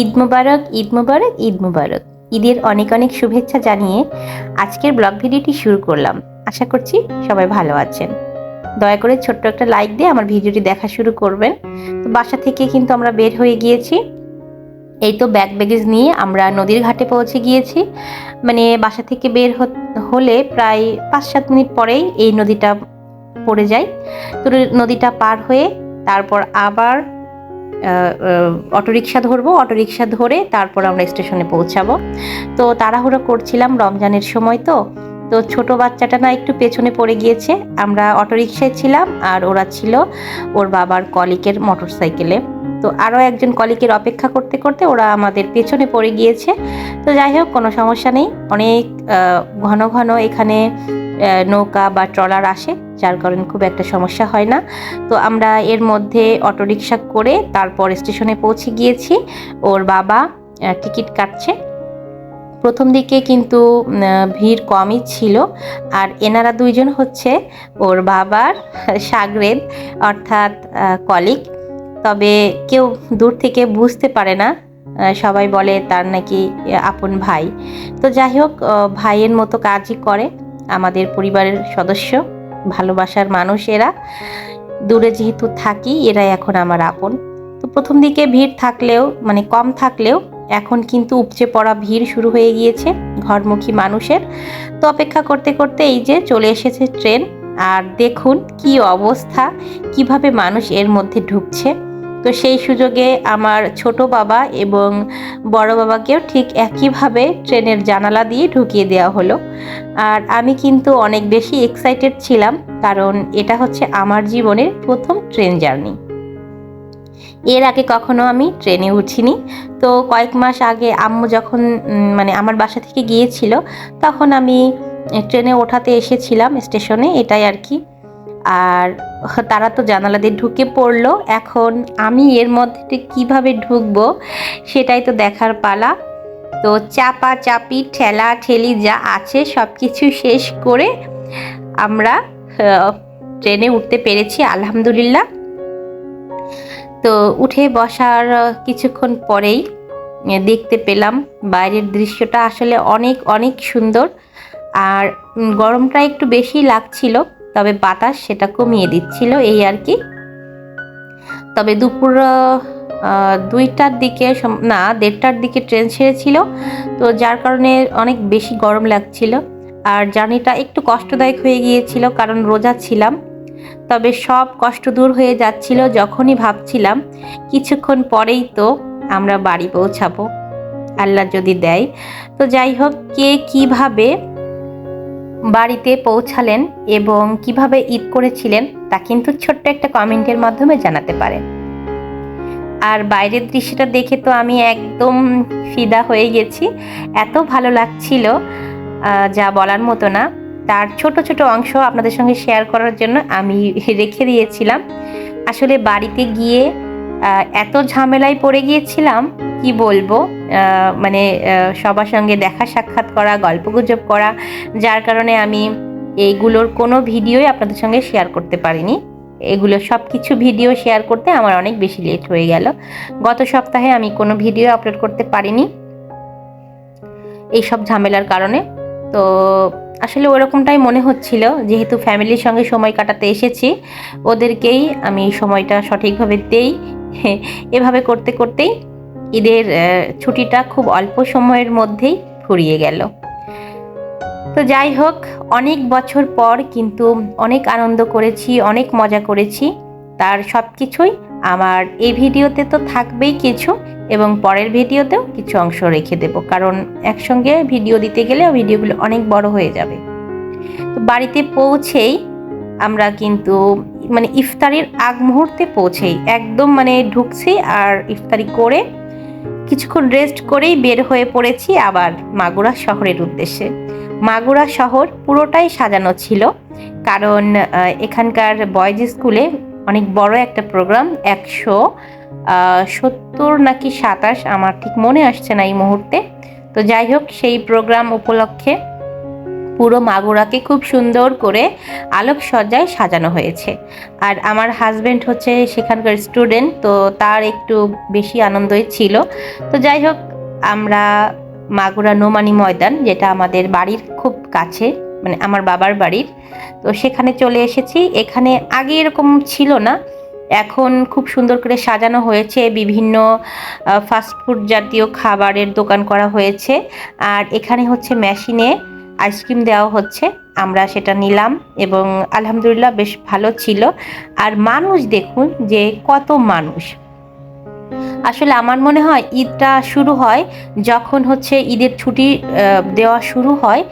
ঈদ মুবারক ঈদ মুবারক ঈদ মুবারক। ঈদের অনেক অনেক শুভেচ্ছা জানিয়ে আজকের ব্লগ ভিডিওটি শুরু করলাম। আশা করছি সবাই ভালো আছেন। দয়া করে ছোট্ট একটা লাইক দিয়ে আমার ভিডিওটি দেখা শুরু করবেন। তো বাসা থেকে কিন্তু আমরা বের হয়ে গিয়েছি। এই তো ব্যাগ ব্যাগেজ নিয়ে আমরা নদীর ঘাটে পৌঁছে গিয়েছি। মানে বাসা থেকে বের হলে প্রায় পাঁচ সাত মিনিট পরেই এই নদীটা পড়ে যায়। তো নদীটা পার হয়ে তারপর আবার অটোরিকশা ধরবো, অটোরিকশা ধরে তারপর আমরা স্টেশনে পৌঁছাবো। তো তাড়াহুড়ো করছিলাম রমজানের সময় তো তো ছোট বাচ্চাটা না একটু পেছনে পড়ে গিয়েছে। আমরা অটোরিকশায় ছিলাম আর ওরা ছিল ওর বাবার কলিকের মোটর সাইকেলে তো আরও একজন কলিকের অপেক্ষা করতে করতে ওরা আমাদের পেছনে পড়ে গিয়েছে। তো যাই হোক, কোনো সমস্যা নেই। অনেক ঘন ঘন এখানে নৌকা বা ট্রলার আসে, যার কারণে খুব একটা সমস্যা হয় না। তো আমরা এর মধ্যে অটোরিকশা করে তারপর স্টেশনে পৌঁছে গিয়েছি। ওর বাবা টিকিট কাটছে। প্রথম দিকে কিন্তু ভিড় কমই ছিল। আর এনারা দুইজন হচ্ছে ওর বাবার সাগরেদ অর্থাৎ কলিক তবে কেউ দূর থেকে বুঝতে পারে না সবাই বলে তার নাকি আপন ভাই। তো যাই হোক ভাইয়ের মতো কাজই করে। আমাদের পরিবারের সদস্য, ভালোবাসার মানুষ এরা। দূরে যেহেতু থাকি, এরাই এখন আমার আপন। তো প্রথম দিকে ভিড় থাকলেও মানে কম থাকলেও, এখন কিন্তু উপচে পড়া ভিড় শুরু হয়ে গিয়েছে ঘরমুখী মানুষের। তো অপেক্ষা করতে করতে এই যে চলে এসেছে ট্রেন, আর দেখুন কি অবস্থা, কীভাবে মানুষ এর মধ্যে ঢুকছে। তো সেই সুযোগে আমার ছোট বাবা এবং বড় বাবাকেও ঠিক একইভাবে ট্রেনের জানালা দিয়ে ঢুকিয়ে দেওয়া হলো। আর আমি কিন্তু অনেক বেশি এক্সাইটেড ছিলাম, কারণ এটা হচ্ছে আমার জীবনের প্রথম ট্রেন জার্নি। এর আগে কখনো আমি ট্রেনে উঠিনি। তো কয়েক মাস আগে আম্মু যখন মানে আমার বাসা থেকে গিয়েছিল, তখন আমি ট্রেনে ওঠাতে এসেছিলাম স্টেশনে, এটাই আর কি। আর তারা তো জানালা দিয়ে ঢুকে পড়ল। এখন আমি এর মধ্যে কীভাবে ঢুকবো সেটাই তো দেখার পালা। তো চাপা চাপি, ঠেলা ঠেলি যা আছে সব কিছু শেষ করে আমরা ট্রেনে উঠতে পেরেছি, আলহামদুলিল্লাহ। তো উঠে বসার কিছুক্ষণ পরেই দেখতে পেলাম বাইরের দৃশ্যটা আসলে অনেক অনেক সুন্দর। আর গরমটা একটু বেশি লাগছিল। তবে বাতাস সেটা কমিয়ে দিচ্ছিল এই আর কি। তবে দুপুর দুইটার দিকে না, দেড়টার দিকে ট্রেন ছেড়েছিল। তো যার কারণে অনেক বেশি গরম লাগছিল। আর জার্নিটা একটু কষ্টদায়ক হয়ে গিয়েছিল, কারণ রোজা ছিলাম। তবে সব কষ্ট দূর হয়ে যাচ্ছিল যখনই ভাবছিলাম, কিছুক্ষণ পরেই তো আমরা বাড়ি পৌঁছাবো। আল্লাহ যদি দেয়। তো যাই হোক, কে কীভাবে বাড়িতে পৌঁছালেন এবং কীভাবে ঈদ করেছিলেন তা কিন্তু ছোট্ট একটা কমেন্টের মাধ্যমে জানাতে পারেন। আর বাইরের দৃশ্যটা দেখে তো আমি একদম ফিদা হয়ে গেছি। এত ভালো লাগছিল যা বলার মতো না। তার ছোট ছোট অংশ আপনাদের সঙ্গে শেয়ার করার জন্য আমি রেখে দিয়েছিলাম। আসলে বাড়িতে গিয়ে এত ঝামেলায় পড়ে গিয়েছিলাম, কি বলব? মানে সবার সঙ্গে দেখা সাক্ষাৎ করা, গল্পগুজব করা, যার কারণে আমি এইগুলোর কোনো ভিডিওই আপনাদের সঙ্গে শেয়ার করতে পারিনি। এগুলো সব কিছু ভিডিও শেয়ার করতে আমার অনেক বেশি লেট হয়ে গেল। গত সপ্তাহে আমি কোনো ভিডিও আপলোড করতে পারিনি। এই সব ঝামেলার কারণে। তো আসলে ওরকমটাই মনে হচ্ছিল, যেহেতু ফ্যামিলির সঙ্গে সময় কাটাতে এসেছি, ওদেরকেই আমি সময়টা সঠিকভাবে দেই। এভাবে করতে করতেই ঈদের ছুটিটা খুব অল্প সময়ের মধ্যেই ফুরিয়ে গেল। তো যাই হোক, অনেক বছর পর কিন্তু অনেক আনন্দ করেছি, অনেক মজা করেছি। তার সব কিছুই আমার এই ভিডিওতে তো থাকবেই কিছু এবং পরের ভিডিওতেও কিছু অংশ রেখে দেব। কারণ একসঙ্গে ভিডিও দিতে গেলে ভিডিওগুলো অনেক বড় হয়ে যাবে। তো বাড়িতে পৌঁছেই আমরা কিন্তু মানে ইফতারির আগ মুহূর্তে পৌঁছেই, একদম মানে ঢুকছি আর ইফতারি করে কিছুক্ষণ রেস্ট করেই বের হয়ে পড়েছি আবার মাগুরা শহরের উদ্দেশ্যে। মাগুরা শহর পুরোটাই সাজানো ছিল, কারণ এখানকার বয়েজ স্কুলে অনেক বড় একটা প্রোগ্রাম একশো সত্তর নাকি সাতাশ, আমার ঠিক মনে আসছে না এই মুহূর্তে। তো যাই হোক, সেই প্রোগ্রাম উপলক্ষে পুরো মাগুরাকে খুব সুন্দর করে আলোকসজ্জায় সাজানো হয়েছে। আর আমার হাজবেন্ড হচ্ছে সেখানকার স্টুডেন্ট তো তার একটু বেশি আনন্দই ছিল। তো যাই হোক, আমরা মাগুরা নোমানি ময়দান, যেটা আমাদের বাড়ির খুব কাছে মানে আমার বাবার বাড়ির, তো সেখানে চলে এসেছি। এখানে আগে এরকম ছিল না। এখন খুব সুন্দর করে সাজানো হয়েছে, বিভিন্ন ফাস্টফুড জাতীয় খাবারের দোকান করা হয়েছে। আর এখানে হচ্ছে মেশিনে আইসক্রিম দেওয়া হচ্ছে, আমরা সেটা নিলাম এবং আলহামদুলিল্লাহ বেশ ভালো ছিল। আর মানুষ দেখুন যে কত মানুষ। আসলে আমার মনে হয় ঈদটা শুরু হয় যখন হচ্ছে ঈদের ছুটি দেওয়া শুরু হয়,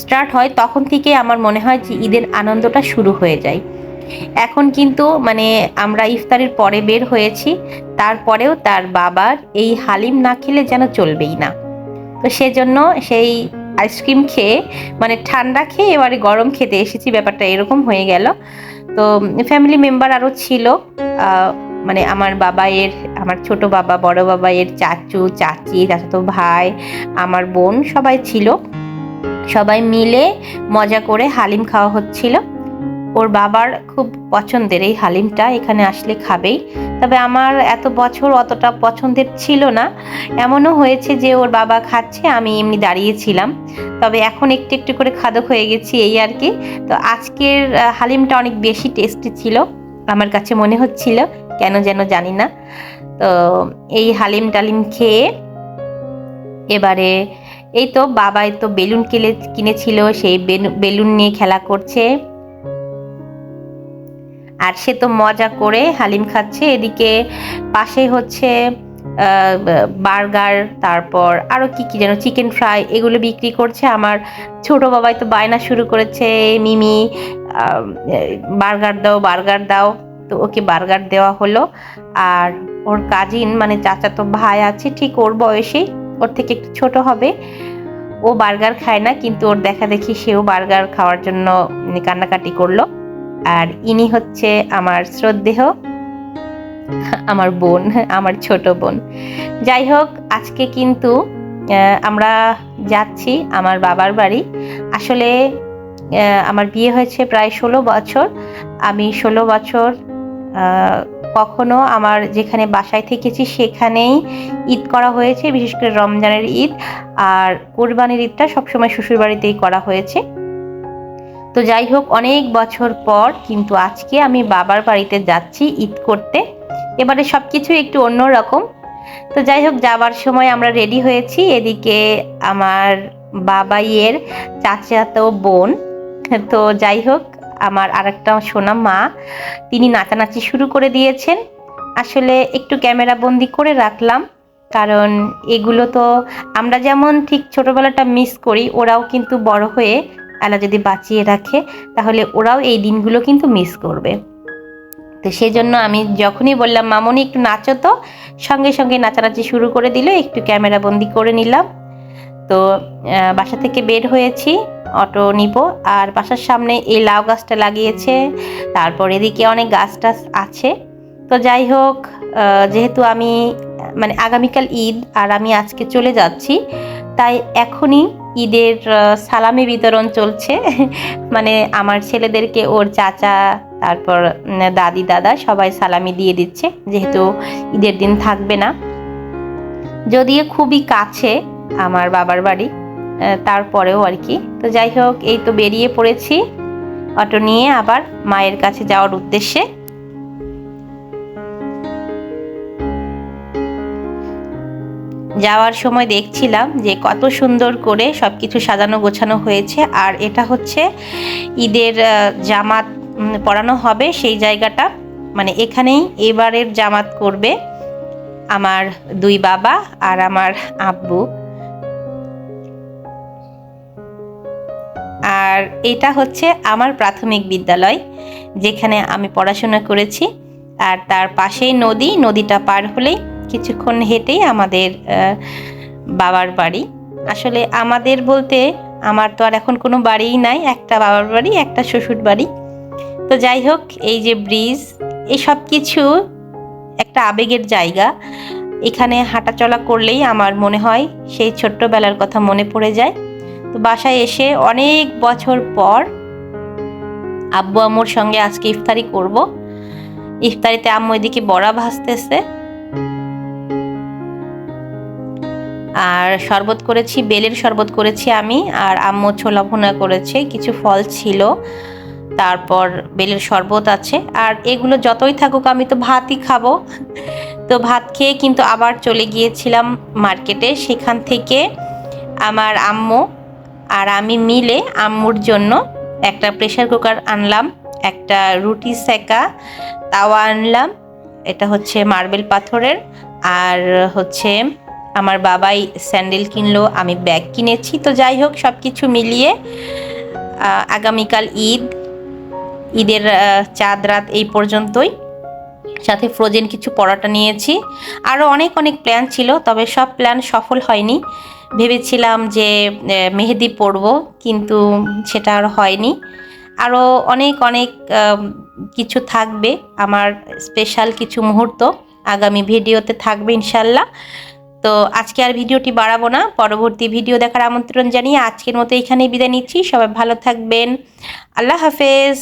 স্টার্ট হয় তখন থেকে আমার মনে হয় যে ঈদের আনন্দটা শুরু হয়ে যায়। এখন কিন্তু মানে আমরা ইফতারের পরে বের হয়েছি, তারপরেও তার বাবার এই হালিম না খেলে যেন চলবেই না। তো সেজন্য সেই আইসক্রিম খেয়ে মানে ঠান্ডা খেয়ে এবারে গরম খেতে এসেছি, ব্যাপারটা এরকম হয়ে গেল। তো ফ্যামিলি মেম্বার আরও ছিল মানে আমার বাবা এর আমার ছোট বাবা, বড় বাবা এর চাচু, চাচি, চাচাতো ভাই, আমার বোন সবাই ছিল। সবাই মিলে মজা করে হালিম খাওয়া হচ্ছিল। ওর বাবার খুব পছন্দের এই হালিমটা, এখানে আসলে খাবেই। তবে আমার এত বছর অতটা পছন্দের ছিল না। এমনও হয়েছে যে ওর বাবা খাচ্ছে, আমি এমনি দাঁড়িয়েছিলাম তবে এখন একটু একটু করে খাদক হয়ে গেছি এই আর কি। তো আজকের হালিমটা অনেক বেশি টেস্টি ছিল, আমার কাছে মনে হচ্ছিল, কেন যেন জানি না। তো এই হালিম টালিম খেয়ে এবারে এই তো বাবাই তো বেলুন কিনে কিনেছিল, সেই বেলু- বেলুন নিয়ে খেলা করছে। আর সে তো মজা করে হালিম খাচ্ছে। এদিকে পাশে হচ্ছে বার্গার, তারপর আরও কি কি যেন চিকেন ফ্রাই এগুলো বিক্রি করছে। আমার ছোট বাবাই তো বায়না শুরু করেছে মিমি বার্গার দাও বার্গার দাও। তো ওকে বার্গার দেওয়া হলো। আর ওর কাজিন মানে চাচাতো ভাই আছে, ঠিক ওর বয়সেই, ওর থেকে একটু ছোট হবে। ও বার্গার খায় না, কিন্তু ওর দেখা দেখি সেও বার্গার খাওয়ার জন্য কান্নাকাটি করল। আর ইনি হচ্ছে আমার শ্রদ্ধেহ আমার বোন, আমার ছোট বোন। যাই হোক, আজকে কিন্তু আমরা যাচ্ছি আমার বাবার বাড়ি। আসলে আমার বিয়ে হয়েছে প্রায় ষোলো বছর। আমি ষোলো বছর কখনো আমার যেখানে বাসায় থেকেছি সেখানেই ঈদ করা হয়েছে, বিশেষ করে রমজানের ঈদ। আর কোরবানির ঈদটা সবসময় শ্বশুর বাড়িতেই করা হয়েছে। তো যাই হোক অনেক বছর পর কিন্তু আজকে আমি বাবার বাড়িতে যাচ্ছি ঈদ করতে। এবারে সব কিছু একটু অন্যরকম। তো যাই হোক যাবার সময় আমরা রেডি হয়েছি। এদিকে আমার বাবাইয়ের চাচাতো বোন। তো যাই হোক আমার আরেকটা সোনা মা, তিনি নাচানাচি শুরু করে দিয়েছেন। আসলে একটু ক্যামেরা বন্দি করে রাখলাম, কারণ এগুলো তো আমরা যেমন ঠিক ছোটবেলাটা মিস করি, ওরাও কিন্তু বড় হয়ে আল্লাহ যদি বাঁচিয়ে রাখে, তাহলে ওরাও এই দিনগুলো কিন্তু মিস করবে। তো সেই জন্য আমি যখনই বললাম, মামনি, একটু নাচো তো। সঙ্গে সঙ্গে নাচানাচি শুরু করে দিল, একটু ক্যামেরা বন্দি করে নিলাম। তো বাসা থেকে বের হয়েছি, অটো নিব, আর বাসার সামনে এই লাউ গাছটা লাগিয়েছে। তারপর এদিকে অনেক গাছ টাছ আছে। তো যাই হোক যেহেতু আমি মানে আগামীকাল ঈদ, আর আমি আজকে চলে যাচ্ছি তাই এখনই ঈদের সালামি বিতরণ চলছে। মানে আমার ছেলেদেরকে ওর চাচা, তারপর দাদি, দাদা সবাই সালামি দিয়ে দিচ্ছে, যেহেতু ঈদের দিন থাকবে না। যদিও খুবই কাছে আমার বাবার বাড়ি তারপরেও আর কি। তো যাই হোক, এই তো বেরিয়ে পড়েছি। অটো নিয়ে আবার মায়ের কাছে যাওয়ার উদ্দেশ্যে। যাওয়ার সময় দেখছিলাম যে কত সুন্দর করে সব কিছু সাজানো গোছানো হয়েছে, আর এটা হচ্ছে ঈদের জামাত পরানো হবে সেই জায়গাটা। মানে এখানেই এবারের জামাত করবে আমার দুই বাবা আর আমার আব্বু। আর এটা হচ্ছে আমার প্রাথমিক বিদ্যালয়, যেখানে আমি পড়াশোনা করেছি। আর তার পাশেই নদী, নদীটা পার হলেই কিছুক্ষণ হেঁটেই আমাদের বাবার বাড়ি। আসলে আমাদের বলতে আমার তো আর এখন কোনো বাড়িই নাই, একটা বাবার বাড়ি, একটা শ্বশুর বাড়ি। তো যাই হোক, এই যে ব্রিজ, এই সব কিছু একটা আবেগের জায়গা। এখানে হাঁটাচলা করলেই আমার মনে হয় সেই ছোট্টবেলার কথা মনে পড়ে যায়। তো বাসায় এসে অনেক বছর পর আব্বু আম্মুর সঙ্গে আজকে ইফতারি করব। ইফতারিতে আম্মু এদিকে বড়া ভাজতেছে। আর শরবত করেছি, বেলের শরবত করেছি আমি, আর আম্মু ছোলা ভুনা করেছে, কিছু ফল ছিল, তারপর বেলের শরবত আছে, আর এগুলো যতই থাকুক আমি তো ভাতই খাব। তো ভাত খেয়ে কিন্তু আবার চলে গিয়েছিলাম মার্কেটে, সেখান থেকে আমার আম্মু আর আমি মিলে আম্মুর জন্য একটা প্রেশার কুকার আনলাম, একটা রুটি সেকা তাওয়া আনলাম, এটা হচ্ছে মার্বেল পাথরের, আর হচ্ছে আমার বাবাই স্যান্ডেল কিনলো, আমি ব্যাগ কিনেছি। তো যাই হোক সব কিছু মিলিয়ে আগামীকাল ঈদ। ঈদের চাঁদ রাত এই পর্যন্তই। সাথে ফ্রোজেন কিছু পরোটা নিয়েছি। আরও অনেক অনেক প্ল্যান ছিল, তবে সব প্ল্যান সফল হয়নি। ভেবেছিলাম যে মেহেদি পরব, কিন্তু সেটা আর হয়নি। আরও অনেক অনেক কিছু থাকবে। আমার স্পেশাল কিছু মুহূর্ত আগামী ভিডিওতে থাকবে, ইনশাল্লাহ। তো আজকে আর ভিডিওটি বাড়াবো না। পরবর্তী ভিডিও দেখার আমন্ত্রণ জানিয়ে আজকের মতো এখানেই বিদায় নিচ্ছি। সবাই ভালো থাকবেন। আল্লাহ হাফেজ।